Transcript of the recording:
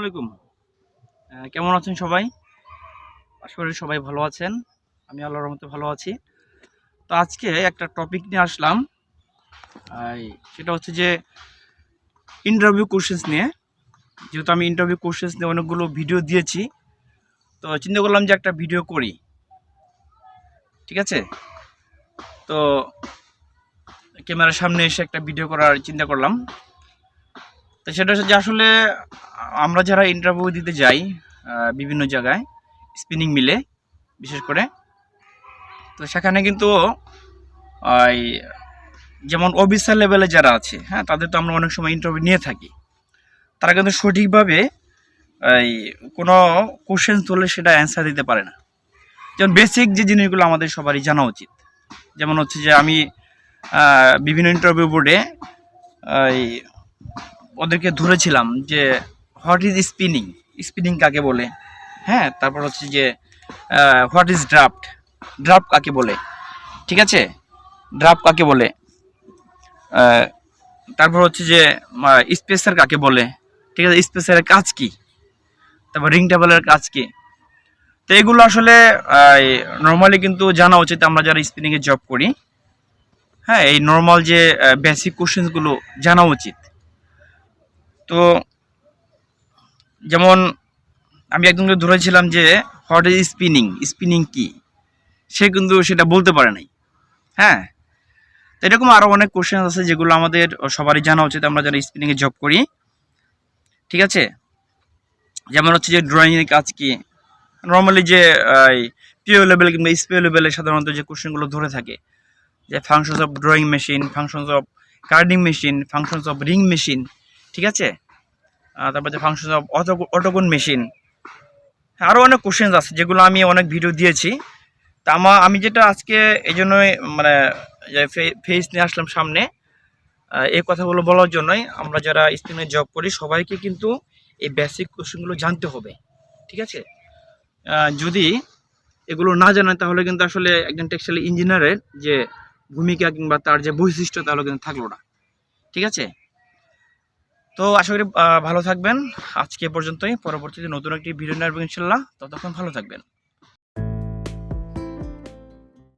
আলাইকুম। কেমন আছেন সবাই? আশা করি সবাই ভালো আছেন। আমি আল্লাহর রহমতে ভালো আছি। তো আজকে একটা টপিক নিয়ে আসলাম। সেটা হচ্ছে যে ইন্টারভিউ কোশ্চেন্স নিয়ে। যেহেতু আমি ইন্টারভিউ কোশ্চেন্স নিয়ে অনেকগুলো ভিডিও দিয়েছি, তো চিন্তা করলাম যে একটা ভিডিও করি। ঠিক আছে? তো ক্যামেরার সামনে এসে একটা ভিডিও করার চিন্তা করলাম। তো সেটা হচ্ছে যে আসলে, আমরা যারা ইন্টারভিউ দিতে যাই বিভিন্ন জায়গায় স্পিনিং মিলে বিশেষ করে, তো সেখানে কিন্তু ওই যেমন অফিসার লেভেলে যারা আছে হ্যাঁ তাদের তো আমরা অনেক সময় ইন্টারভিউ নিয়ে থাকি। তারা কিন্তু সঠিকভাবে এই কোনো কোশ্চেন তুললে সেটা অ্যান্সার দিতে পারে না। যেমন বেসিক যে জিনিসগুলো আমাদের সবারই জানা উচিত। যেমন হচ্ছে যে আমি বিভিন্ন ইন্টারভিউ বোর্ডে এই ওদেরকে ধরেছিলাম যে হোয়াট ইজ স্পিনিং স্পিনিং কাকে বলে? হ্যাঁ তারপর হচ্ছে যে হোয়াট ইজ ড্রাফট ড্রাফট কাকে বলে? ঠিক আছে? ড্রাফট কাকে বলে? তারপর হচ্ছে যে স্পেসার কাকে বলে? ঠিক আছে স্পেসারের কাজ কি? তারপর রিং টেবলের কাজ কি? তো এগুলো আসলে নর্মালি কিন্তু জানা উচিত আমরা যারা স্পিনিংয়ে জব করি। হ্যাঁ এই নর্মাল যে বেসিক কোশ্চেনগুলো জানা উচিত। যেমন আমি একজনকে ধরেছিলাম যে হোয়াট ইজ স্পিনিং স্পিনিং কি? সে কিন্তু সেটা বলতে পারে নাই। হ্যাঁ? তো এরকম আরও অনেক কোশ্চেন আছে যেগুলো আমাদের সবারই জানা উচিত আমরা যারা স্পিনিংয়ে জব করি। ঠিক আছে? যেমন হচ্ছে যে ড্রয়িংয়ের কাজ কি? নর্মালি যে পিও লেভেল কিংবা স্পিও লেভেলে সাধারণত যে কোশ্চেনগুলো ধরে থাকে, যে functions of drawing machine functions of carding machine functions of ring machine ঠিক আছে? তারপর যে ফাংশন অফ অটোকন মেশিন আরও অনেক কোশ্চেন আছে, যেগুলো আমি অনেক ভিডিও দিয়েছি। তা আমার আমি যেটা আজকে এই জন্যই মানে ফেস নিয়ে আসলাম সামনে এই কথাগুলো বলার জন্যই আমরা যারা স্ক্রিনে জব করি, সবাইকে কিন্তু এই বেসিক কোশ্চেনগুলো জানতে হবে। ঠিক আছে? যদি এগুলো না জানেন, তাহলে কিন্তু আসলে একজন টেক্সটাইল ইঞ্জিনিয়ারের যে ভূমিকা কিংবা তার যে বৈশিষ্ট্য, তাহলে কিন্তু থাকল না। ঠিক আছে? তো আশা করি ভালো থাকবেন। আজকে পর্যন্তই। পরবর্তীতে নতুন একটি ভিডিও নেওয়ার ইনশাল্লাহ। ততক্ষণ ভালো থাকবেন।